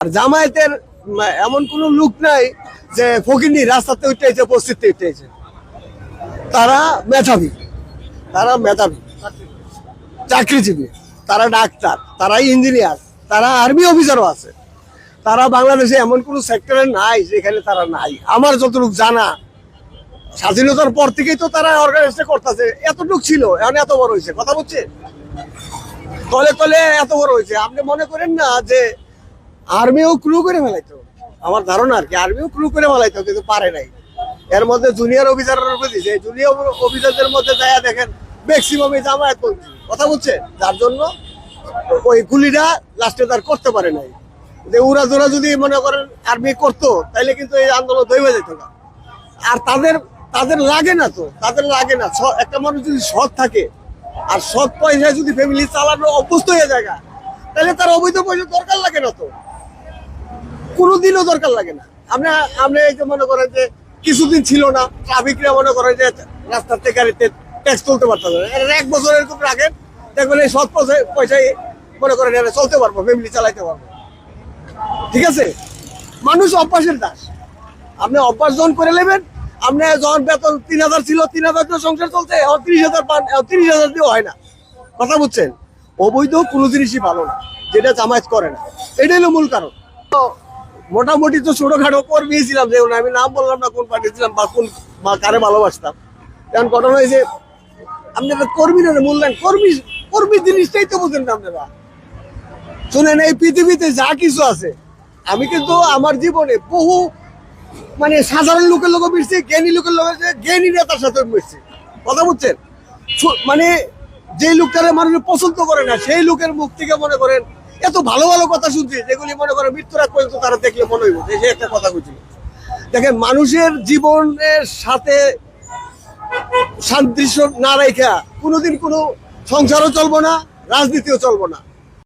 আর জামায়াতের এমন কোন লোক নাই যে ফকিনি রাস্তাতে উঠেছে বস্তিতে উঠেছে তারা মেধাবী। তারা মেধাবী। চাকরিজীবী। তারা ডাক্তার। তারা ইঞ্জিনিয়ার তারা আর্মি অফিসারও আছে। তারা বাংলাদেশে এমন কোন সেক্টরে নাই যেখানে তারা নাই। আমার যতটুকু জানা, স্বাধীনতার পর থেকেই তো তারা অর্গানাইজটা করতেছে। এতটুকু ছিল, এখন এত বড় হয়েছে। কথা বলছে তলে তলে এত বড় হয়েছে। আপনি মনে করেন না যে আর্মিও ক্রু করে ফেলাইতো। আমার ধারণা আর কি, আর্মিও ক্রু করে ফেলাইতো, কিন্তু পারে নাই। এর মধ্যে জুনিয়র অফিসারের উপর দিছে জুনিয়র অফিসারদের মধ্যে যায় দেখেন ম্যাক্সিমাম জামায়াত পন্থী। কথা বলছে? যার জন্য ওই গুলিটা লাস্টে তার করতে পারে নাই। যে উড়া জোড়া যদি মনে করেন আর্মি করতো তাহলে কিন্তু এই আন্দোলন দইবে যেত না। আর তাদের তাদের লাগে না তো, তাদের লাগে না। একটা মানুষ যদি সৎ থাকে, আর সৎ পয়সায় যদি ফ্যামিলি চালানো অভ্যস্ত হয়ে যায় তাহলে তার অবৈধ পয়সা দরকার লাগে না তো। কোনোদিনও দরকার লাগে না। আমরা আমরা এই যে মনে করেন যে কিছুদিন ছিল না, ট্রাফিকরা মনে করেন যে রাস্তার থেকে গাড়িতে ট্যাক্স তুলতে পারতাম এক বছর এরকম রাখেন দেখবেন এই সৎ পয়সায় মনে করেন এরা চলতে পারব ফ্যামিলি চালাইতে পারব। ঠিক আছে? মানুষ অভ্যাসের দাস। আপনি অভ্যাস যখন করে নেবেন, আপনি যখন বেতন তিন হাজার ছিল, তিন হাজার দিয়ে সংসার চলছে, এখন তিরিশ হাজার পান তিরিশ হাজার দিয়েও হয় না। কথা বুঝছেন? অবৈধ কোনো জিনিসই ভালো না, যেটা জামায়াত করে না। এটাই হলো মূল কারণ। তো মোটামুটি তো ছোটখাটো কর্মী ছিলাম যে আমি নাম বললাম না কোন পার্টি ছিলাম বা কোন বা কারে ভালোবাসতাম। কারণ ঘটনা হয়েছে আপনারা কর্মী না মূল্যায়ন কর্মী কর্মী জিনিসটাই তো বুঝেন না আপনারা। শুনেন, এই পৃথিবীতে যা কিছু আছে, আমি কিন্তু আমার জীবনে বহু মানে সাধারণ লোকের লোক মিশছি, জ্ঞানী লোকের লোক জ্ঞানী নেতার সাথে মিশছি। কথা বুঝছেন? মানে যে লোকটারে মানুষ পছন্দ করে না, সেই লোকের মুখ থেকে মনে করেন এত ভালো ভালো কথা শুনছে, যেগুলি মনে করো মৃত্যুর পর্যন্ত তারা দেখলে মনে হইব যে একটা কথা বলছিল দেখেন, মানুষের জীবনের সাথে সাদৃশ্য না রেখা, কোনোদিন কোনো সংসারও চলবো না, রাজনীতিও চলবো না।